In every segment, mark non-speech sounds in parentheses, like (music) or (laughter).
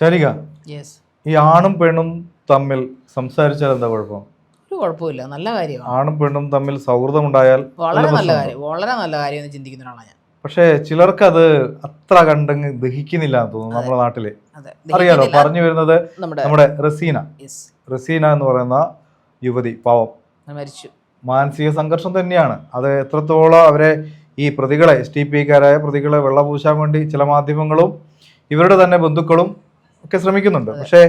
ശരിക ഈ ആണും പെണ്ണും തമ്മിൽ സംസാരിച്ചാൽ എന്താ കുഴപ്പം? ഒരു കുഴപ്പമില്ല. നല്ല കാര്യമാണ് ആണും പെണ്ണും തമ്മിൽ സൗഹൃദം ഉണ്ടായാൽ വളരെ നല്ല? കാര്യം. വളരെ നല്ല കാര്യം എന്ന് ചിന്തിക്കുന്ന ഒരാളാണ് ഞാൻ. പക്ഷേ ചിലർക്ക് അത് അത്ര കണ്ടങ്ങ് ദഹിക്കുന്നില്ല എന്ന് തോന്നുന്നു നമ്മുടെ നാട്ടിൽ. അറിയാലോ പറഞ്ഞു വരുന്നത് നമ്മുടെ റസീന. റസീന എന്ന് പറയുന്ന യുവതി പാവം. മരിച്ചു. മാനസിക സംഘർഷം തന്നെയാണ്. അത് എത്രത്തോളം അവരെ ഈ പ്രതികളെ എസ് ടി പി പിക്കാരായ പ്രതികളെ വെള്ളപൂശാൻ വേണ്ടി ചില മാധ്യമങ്ങളും ഇവരുടെ തന്നെ ബന്ധുക്കളും ഒക്കെ ശ്രമിക്കുന്നുണ്ട്. പക്ഷേ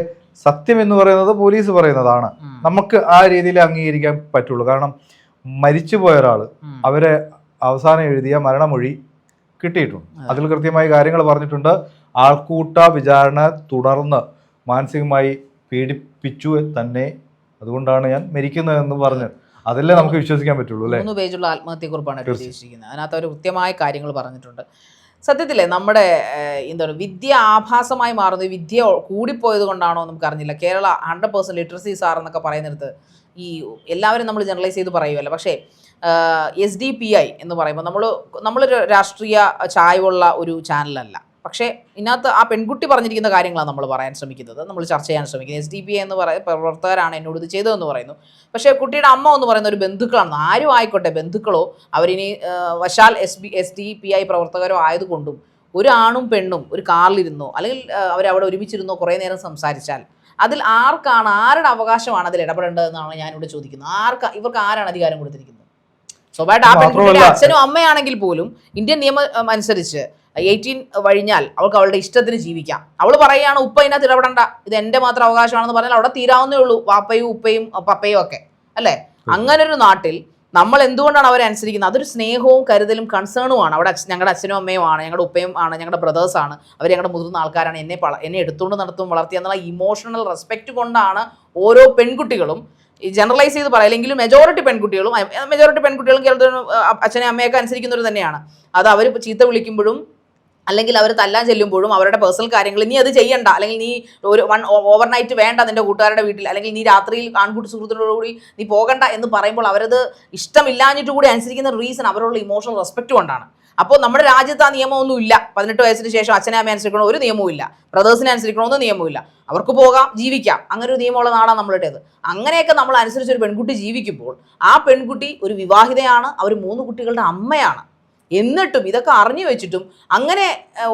സത്യം എന്ന് പറയുന്നത് പോലീസ് പറയുന്നതാണ്. നമുക്ക് ആ രീതിയിൽ അംഗീകരിക്കാൻ പറ്റുള്ളൂ. കാരണം മരിച്ചുപോയ ഒരാൾ. അവരെ അവസാനം എഴുതിയ മരണമൊഴി കിട്ടിയിട്ടുണ്ട്. അതിൽ കൃത്യമായി കാര്യങ്ങൾ പറഞ്ഞിട്ടുണ്ട്. ആൾക്കൂട്ട വിചാരണ തുടർന്ന് മാനസികമായി പീഡിപ്പിച്ചു തന്നെ അതുകൊണ്ടാണ് ഞാൻ മരിക്കുന്നതെന്ന് പറഞ്ഞു അതല്ലേ നമുക്ക് വിശ്വസിക്കാൻ പറ്റുള്ളൂ അല്ലേ? മൂന്ന് പേജുള്ള ആത്മഹത്യക്കുറിപ്പാണ് അതിനകത്ത് അവർ കൃത്യമായ കാര്യങ്ങൾ പറഞ്ഞിട്ടുണ്ട്. സത്യത്തിലെ നമ്മുടെ എന്താണ് വിദ്യ ആഭാസമായി മാറുന്നത് വിദ്യ കൂടിപ്പോയത് കൊണ്ടാണോ നമുക്ക് അറിഞ്ഞില്ല. Kerala hundred percent literacy sir എന്നൊക്കെ പറയുന്നിടത്ത് ഈ എല്ലാവരും നമ്മൾ ജനറലൈസ് ചെയ്ത് പറയുമല്ലോ പക്ഷേ എസ് ഡി പി ഐ എന്ന് പറയുമ്പോൾ നമ്മൾ നമ്മളൊരു രാഷ്ട്രീയ ചായവുള്ള ഒരു ചാനലല്ല പക്ഷേ ഇതിനകത്ത് ആ പെൺകുട്ടി പറഞ്ഞിരിക്കുന്ന കാര്യങ്ങളാണ് നമ്മൾ പറയാൻ ശ്രമിക്കുന്നത്. നമ്മൾ ചർച്ച ചെയ്യാൻ ശ്രമിക്കുന്നത്. എസ് ഡി പി എന്ന് പറയുന്ന പ്രവർത്തകരാണ് എന്നോട് ഇത് ചെയ്തതെന്ന് പറയുന്നു. പക്ഷേ കുട്ടിയുടെ അമ്മ എന്ന് പറയുന്ന ഒരു ബന്ധുക്കളാണ്. ആരും ആയിക്കോട്ടെ ബന്ധുക്കളോ അവരിനി വശാൽ S B S D P I പ്രവർത്തകരോ ആയതുകൊണ്ടും ഒരു ആണും പെണ്ണും ഒരു കാറിലിരുന്നോ അല്ലെങ്കിൽ അവരവിടെ ഒരുമിച്ചിരുന്നോ കുറേ നേരം സംസാരിച്ചാൽ അതിൽ ആർക്കാണ് ആരുടെ അവകാശമാണ് അതിൽ ഇടപെടേണ്ടതെന്നാണ് ഞാനിവിടെ ചോദിക്കുന്നത്. ആർക്ക് ഇവർക്ക് ആരാണ് അധികാരം കൊടുത്തിരിക്കുന്നത്? സ്വാഭാവികമായിട്ട് ആ പെൺകുട്ടിയുടെ അച്ഛനും അമ്മയാണെങ്കിൽ പോലും ഇന്ത്യൻ നിയമം അനുസരിച്ച് എയ്റ്റീൻ കഴിഞ്ഞാൽ അവൾക്ക് അവളുടെ ഇഷ്ടത്തിന് ജീവിക്കാം. അവൾ പറയുകയാണ് ഉപ്പ ഇതിനകത്ത് ഇടപെടണ്ട. ഇത് എന്റെ മാത്രം അവകാശമാണെന്ന് പറഞ്ഞാൽ അവിടെ തീരാവുന്നേ ഉള്ളൂ വാപ്പയും ഉപ്പയും പപ്പയും ഒക്കെ. അല്ലേ? അങ്ങനൊരു നാട്ടിൽ നമ്മൾ എന്തുകൊണ്ടാണ് അവരെ അനുസരിക്കുന്നത്? അതൊരു സ്നേഹവും കരുതലും കൺസേണുമാണ് അവിടെ ഞങ്ങളുടെ അച്ഛനും അമ്മയും ആണ് ഞങ്ങളുടെ ഉപ്പയും ആണ് ഞങ്ങളുടെ ബ്രദേഴ്സാണ് അവർ ഞങ്ങളുടെ മുതിർന്ന ആൾക്കാരാണ്. എന്നെ എന്നെ എടുത്തുകൊണ്ട് നടത്തും വളർത്തി എന്നുള്ള ഇമോഷണൽ റെസ്പെക്റ്റ് കൊണ്ടാണ് ഓരോ പെൺകുട്ടികളും ഈ ജനറലൈസ് ചെയ്ത് പറയില്ലെങ്കിലും മെജോറിറ്റി പെൺകുട്ടികളും മെജോറിറ്റി പെൺകുട്ടികളും കേരളത്തിൽ അച്ഛനെ അമ്മയൊക്കെ അനുസരിക്കുന്നവർ തന്നെയാണ്. അത് അവർ ചീത്ത വിളിക്കുമ്പോഴും അല്ലെങ്കിൽ അവർ തല്ലാൻ ചെല്ലുമ്പോഴും അവരുടെ പേഴ്സണൽ കാര്യങ്ങൾ നീ അത് ചെയ്യണ്ട. അല്ലെങ്കിൽ നീ ഒരു വൺ ഓവർ നൈറ്റ് വേണ്ട നിന്റെ കൂട്ടുകാരുടെ വീട്ടിൽ. അല്ലെങ്കിൽ നീ രാത്രിയിൽ ആൺകുട്ടി സുഹൃത്തുക്കളോടുകൂടി നീ പോകണ്ട എന്ന് പറയുമ്പോൾ അവരത് ഇഷ്ടമില്ലാഞ്ഞിട്ട് കൂടി അനുസരിക്കുന്ന റീസൺ അവരുള്ള ഇമോഷണൽ റെസ്പെക്റ്റ് കൊണ്ടാണ്. അപ്പോൾ നമ്മുടെ രാജ്യത്ത് ആ നിയമമൊന്നും ഇല്ല. പതിനെട്ട് വയസ്സിന് ശേഷം അച്ഛനെ അമ്മയെ അനുസരിക്കണോ ഒരു നിയമവും ഇല്ല. ബ്രദേഴ്സിനെ അനുസരിക്കണമെന്ന് നിയമമില്ല അവർക്ക് പോകാം ജീവിക്കാം. അങ്ങനെ ഒരു നിയമമുള്ള നാടാണ് നമ്മളുടേത്. അങ്ങനെയൊക്കെ നമ്മൾ അനുസരിച്ച് ഒരു പെൺകുട്ടി ജീവിക്കുമ്പോൾ ആ പെൺകുട്ടി ഒരു വിവാഹിതയാണ്. അവർ മൂന്ന് കുട്ടികളുടെ അമ്മയാണ്. എന്നിട്ടും ഇതൊക്കെ അറിഞ്ഞു വെച്ചിട്ടും അങ്ങനെ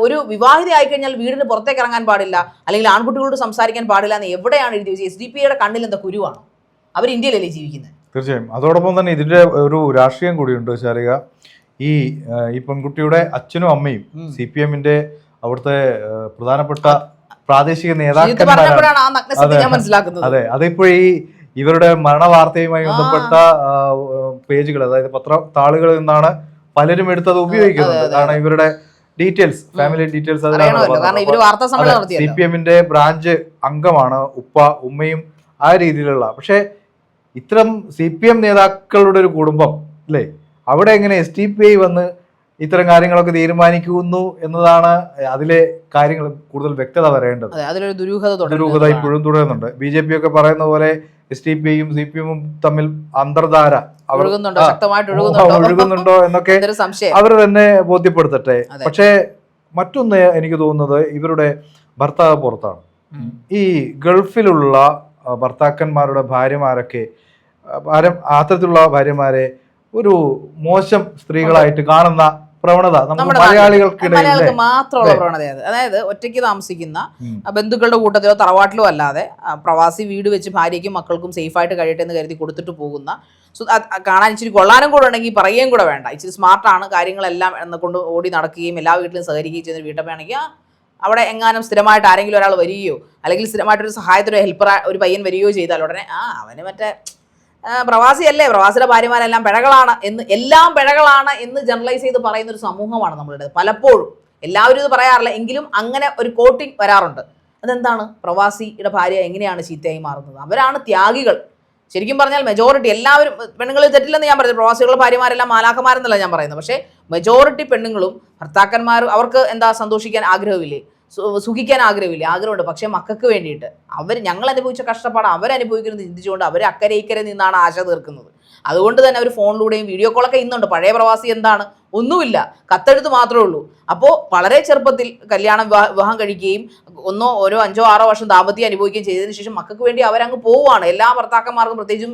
ഒരു വിവാഹിത ആയിക്കഴിഞ്ഞാൽ വീടിന് പുറത്തേക്ക് ഇറങ്ങാൻ പാടില്ല അല്ലെങ്കിൽ ആൺകുട്ടികളോട് സംസാരിക്കാൻ പാടില്ല എന്ന് എവിടെയാണ് എഴുതി വെച്ചത്? എസ് ഡി പി കണ്ണിൽ എന്താ കുരുവാണ്? അവർ ഇന്ത്യയിലല്ലേ ജീവിക്കുന്നത്? തീർച്ചയായും. അതോടൊപ്പം തന്നെ ഇതിന്റെ ഒരു രാഷ്ട്രീയം കൂടിയുണ്ട് ശാരിക. ഈ ഈ പെൺകുട്ടിയുടെ അച്ഛനും അമ്മയും. സി പി എമ്മിന്റെ അവിടുത്തെ പ്രധാനപ്പെട്ട പ്രാദേശിക നേതാക്കന്മാരാണ്. അതെ. അതിപ്പോ ഈ ഇവരുടെ മരണ വാർത്തയുമായി ബന്ധപ്പെട്ട പേജുകൾ അതായത് പത്ര താളുകളിൽ നിന്നാണ് പലരും എടുത്തത് ഉപയോഗിക്കുന്നത് അതെ, അതെ, കാരണം ഇവരുടെ ഡീറ്റെയിൽസ് ഫാമിലി ഡീറ്റെയിൽസ് അതിലാണ് സി പി എമ്മിന്റെ ബ്രാഞ്ച് അംഗമാണ് ഉപ്പ ഉമ്മയും ആ രീതിയിലുള്ള. പക്ഷേ ഇത്തരം സി പി എം നേതാക്കളുടെ ഒരു കുടുംബം അല്ലേ? അവിടെ എങ്ങനെ എസ് ടി പി ഐ വന്ന് ഇത്തരം കാര്യങ്ങളൊക്കെ തീരുമാനിക്കുന്നു എന്നതാണ് അതിലെ കാര്യങ്ങൾ കൂടുതൽ വ്യക്തത വരേണ്ടത്. അതിലൊരു ദുരൂഹത ദുരൂഹത. ഇപ്പോഴും തുടരുന്നുണ്ട്. ബി ജെ പി ഒക്കെ പറയുന്ന പോലെ എസ് ടി പി ഐയും സി പി എമ്മും തമ്മിൽ അന്തർധാര ഒഴുകുന്നുണ്ടോ? ശക്തമായിട്ട് ഒഴുകുന്നുണ്ടോ? എന്നൊക്കെ (laughs) അവർ തന്നെ ബോധ്യപ്പെടുത്തട്ടെ. പക്ഷെ മറ്റൊന്ന് എനിക്ക് തോന്നുന്നത് ഇവരുടെ ഭർത്താവ് പുറത്താണ്. ഈ ഗൾഫിലുള്ള ഭർത്താക്കന്മാരുടെ ഭാര്യമാരൊക്കെ ആ, ഭാര്യ അത്തരത്തിലുള്ള ഭാര്യമാരെ ഒരു മോശം സ്ത്രീകളായിട്ട് കാണുന്ന പ്രവണത നമ്മുടെ മലയാളികൾക്ക് മാത്രമുള്ള. പ്രവണതയാണ് അതായത് ഒറ്റയ്ക്ക് താമസിക്കുന്ന ബന്ധുക്കളുടെ കൂട്ടത്തിലോ തറവാട്ടിലോ അല്ലാതെ പ്രവാസി വീട് വെച്ച് ഭാര്യയ്ക്കും മക്കൾക്കും സേഫായിട്ട് കഴിയട്ടെ എന്ന് കരുതി കൊടുത്തിട്ട് പോകുന്ന കാണാൻ ഇച്ചിരി കൊള്ളാനും കൂടെ ഉണ്ടെങ്കിൽ പറയുകയും കൂടെ വേണ്ട. ഇച്ചിരി സ്മാർട്ടാണ് കാര്യങ്ങളെല്ലാം എന്ന് കൊണ്ട് ഓടി നടക്കുകയും എല്ലാ വീട്ടിലും സഹകരിക്കുകയും ചെയ്യുന്ന വീട്ടമ്മയാണെങ്കിൽ അവിടെ എങ്ങാനും സ്ഥിരമായിട്ട് ആരെങ്കിലും ഒരാൾ വരികയോ അല്ലെങ്കിൽ സ്ഥിരമായിട്ടൊരു സഹായത്തിനോ ഹെൽപ്പർ ഒരു പയ്യൻ വരികയോ ചെയ്താൽ ഉടനെ ആ അവന് മറ്റേ പ്രവാസിയല്ലേ? പ്രവാസിയുടെ ഭാര്യമാരെല്ലാം പിഴകളാണ് എന്ന് എല്ലാം പിഴകളാണ് എന്ന് ജനറലൈസ് ചെയ്ത് പറയുന്ന ഒരു സമൂഹമാണ് നമ്മളുടെ പലപ്പോഴും എല്ലാവരും ഇത് പറയാറില്ല. എങ്കിലും അങ്ങനെ ഒരു കോട്ടിങ് വരാറുണ്ട്. അതെന്താണ്? പ്രവാസിയുടെ ഭാര്യ എങ്ങനെയാണ് ചീത്തയായി മാറുന്നത്? അവരാണ് ത്യാഗികൾ. ശരിക്കും പറഞ്ഞാൽ മെജോറിറ്റി എല്ലാവരും പെണ്ണുങ്ങളിൽ തെറ്റില്ലെന്ന് ഞാൻ പറയുന്നത് പ്രവാസികളുടെ ഭാര്യമാരെല്ലാം മാലാഖമാരെന്നല്ല ഞാൻ പറയുന്നത്. പക്ഷേ മെജോറിറ്റി പെണ്ണുങ്ങളും ഭർത്താക്കന്മാരും അവർക്ക് എന്താ സന്തോഷിക്കാൻ ആഗ്രഹമില്ലേ? സുഖിക്കാൻ ആഗ്രഹമില്ല. ആഗ്രഹമുണ്ട്. പക്ഷേ മക്കൾക്ക് വേണ്ടിയിട്ട്. അവർ ഞങ്ങൾ അനുഭവിച്ച കഷ്ടപ്പാട്. അവരനുഭവിക്കുന്നത് ചിന്തിച്ചുകൊണ്ട് അവർ അക്കരെ ഇക്കരെ നിന്നാണ് ആശ തീർക്കുന്നത്. അതുകൊണ്ട് തന്നെ അവർ ഫോണിലൂടെയും വീഡിയോ കോളൊക്കെ ഇന്നുണ്ട്. പഴയ പ്രവാസി എന്താണ്? ഒന്നുമില്ല. കത്തെഴുത്ത് മാത്രമേ ഉള്ളൂ. അപ്പോൾ വളരെ ചെറുപ്പത്തിൽ കല്യാണം വിവാഹം കഴിക്കുകയും ഒന്നോ ഓരോ അഞ്ചോ ആറോ വർഷം ദാമ്പത്യം അനുഭവിക്കുകയും ചെയ്തതിന് ശേഷം മക്കൾക്ക് വേണ്ടി അവരങ്ങ് പോവുകയാണ്. എല്ലാ ഭർത്താക്കന്മാർക്കും പ്രത്യേകിച്ചും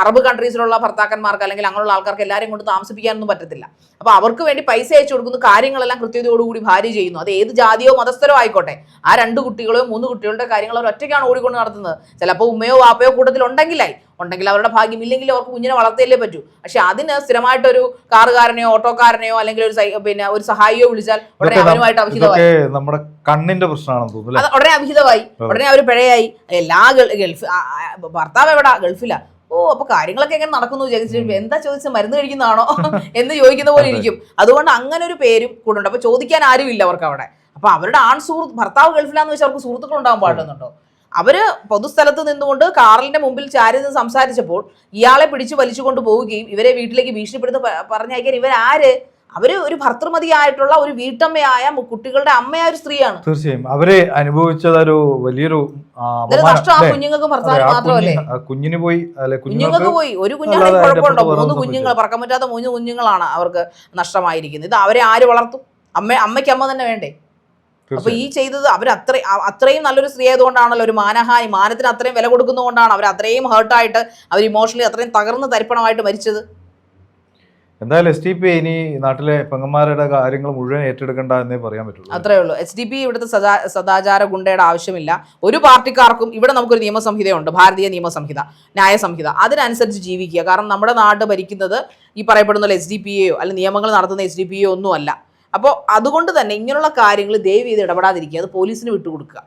അറബ് കൺട്രീസിലുള്ള ഭർത്താക്കന്മാർക്ക് അല്ലെങ്കിൽ അങ്ങനെയുള്ള ആൾക്കാർക്ക് എല്ലാവരും കൊണ്ട് താമസിപ്പിക്കാനൊന്നും പറ്റത്തില്ല. അപ്പോൾ അവർക്ക് വേണ്ടി പൈസ അയച്ചു കൊടുക്കുന്ന കാര്യങ്ങളെല്ലാം കൃത്യതയോടുകൂടി ഭാര്യ ചെയ്യുന്നു. അത് ഏത് ജാതിയോ മതസ്ഥരോ ആയിക്കോട്ടെ. ആ രണ്ട് കുട്ടികളോ മൂന്ന് കുട്ടികളുടെ കാര്യങ്ങൾ അവർ ഒറ്റയ്ക്കാണ് ഓടിക്കൊണ്ട് നടത്തുന്നത്. ചിലപ്പോൾ ഉമ്മയോ വാപ്പയോ കൂട്ടത്തിൽ ഉണ്ടെങ്കിലായി. ഉണ്ടെങ്കിൽ അവരുടെ ഭാഗ്യം ഇല്ലെങ്കിൽ അവർക്ക് കുഞ്ഞിനെ വളർത്തിയല്ലേ പറ്റൂ. പക്ഷെ അതിന് സ്ഥിരമായിട്ടൊരു കാറുകാരനെയോ ഓട്ടോക്കാരനെയോ അല്ലെങ്കിൽ ഒരു പിന്നെ ഒരു സഹായിയോ വിളിച്ചാൽ ഉടനെ അവനുമായിട്ട് അഭിഹിതമായി നമ്മുടെ കണ്ണിന്റെ പ്രശ്നമാണെന്ന് തോന്നുന്നു ഉടനെ അഭിഹിതമായി ഉടനെ അവർ പിഴയായി. എല്ലാ ഗൾഫ് ഭർത്താവ് എവിടാ? ഗൾഫിലാ. ഓ അപ്പൊ കാര്യങ്ങളൊക്കെ എങ്ങനെ നടക്കുന്നു ചോദിച്ചു എന്താ ചോദിച്ചത് മരുന്ന് കഴിക്കുന്നതാണോ (laughs) എന്ന് ചോദിക്കുന്ന പോലെ ഇരിക്കും. അതുകൊണ്ട് അങ്ങനെ ഒരു പേരും കൂടെ ഉണ്ട്. അപ്പൊ ചോദിക്കാൻ ആരുമില്ല അവർക്ക് അവിടെ. അപ്പൊ അവരുടെ ആൺ സുഹൃത്ത് ഭർത്താവ് ഗൾഫിലാന്ന് വെച്ചാൽ അവർക്ക് സുഹൃത്തുക്കൾ ഉണ്ടാകാൻ പാടുന്നുണ്ടോ? അവർ പൊതുസ്ഥലത്ത് നിന്നുകൊണ്ട് കാറിന്റെ മുമ്പിൽ ചാരി നിന്ന് സംസാരിച്ചപ്പോൾ ഇയാളെ പിടിച്ചു വലിച്ചുകൊണ്ട് പോവുകയും ഇവരെ വീട്ടിലേക്ക് ഭീഷണിപ്പെടുത്തി പറഞ്ഞയക്കാൻ ഇവരാര് അവർ ഒരു ഭർത്തൃമതിയായിട്ടുള്ള ഒരു വീട്ടമ്മയായ കുട്ടികളുടെ അമ്മയായ ഒരു സ്ത്രീയാണ്. തീർച്ചയായും. അവരെ അനുഭവിച്ചതൊരു വലിയൊരു ആ, നഷ്ടം ആ കുഞ്ഞുങ്ങൾക്ക് ഭർത്താവിന് മാത്രമല്ലേ? കുഞ്ഞിന്- പോയി കുഞ്ഞുങ്ങൾക്ക് പോയി. ഒരു കുഞ്ഞാണെങ്കിൽ കുഴപ്പമുണ്ടോ? മൂന്ന് കുഞ്ഞുങ്ങൾ പറക്കാൻ പറ്റാത്ത മൂന്ന് കുഞ്ഞുങ്ങളാണ് അവർക്ക് നഷ്ടമായിരിക്കുന്നത്. ഇത് അവരെ ആര് വളർത്തും? അമ്മ അമ്മയ്ക്ക് അമ്മ തന്നെ വേണ്ടേ? അപ്പൊ ഈ ചെയ്തത് അവർ അത്ര അത്രയും നല്ലൊരു സ്ത്രീ ആയതുകൊണ്ടാണല്ലോ ഒരു മാനഹാനി. മാനത്തിന് അത്രയും വില കൊടുക്കുന്നതുകൊണ്ടാണ് അവർ അത്രയും ഹേർട്ടായിട്ട് അവർ ഇമോഷണലി അത്രയും തകർന്ന് തരിപ്പണമായിട്ട് മരിച്ചത്. എന്തായാലും എസ് ടി പി ഇനി നാട്ടിലെ പെങ്ങന്മാരുടെ കാര്യങ്ങൾ മുഴുവൻ ഏറ്റെടുക്കണ്ട എന്നേ പറയാൻ പറ്റുള്ളൂ അത്രേ ഉള്ളൂ. എസ് ഡി പി ഇവിടുത്തെ സദാ സദാചാര ഗുണ്ടയുടെ ആവശ്യമില്ല. ഒരു പാർട്ടിക്കാർക്കും ഇവിടെ നമുക്കൊരു നിയമസംഹിതയുണ്ട്. ഭാരതീയ നിയമസംഹിത ന്യായ സംഹിത അതിനനുസരിച്ച് ജീവിക്കുക. കാരണം നമ്മുടെ നാട് ഭരിക്കുന്നത് ഈ പറയപ്പെടുന്ന എസ് ഡി പി എയോ അല്ലെങ്കിൽ നിയമങ്ങൾ നടത്തുന്ന എസ് ഡി പി എയോ ഒന്നും അല്ല അപ്പോൾ അതുകൊണ്ട് തന്നെ ഇങ്ങനെയുള്ള കാര്യങ്ങൾ ദയവ് ചെയ്ത് ഇടപെടാതിരിക്കുക. അത് പോലീസിന് വിട്ടുകൊടുക്കുക.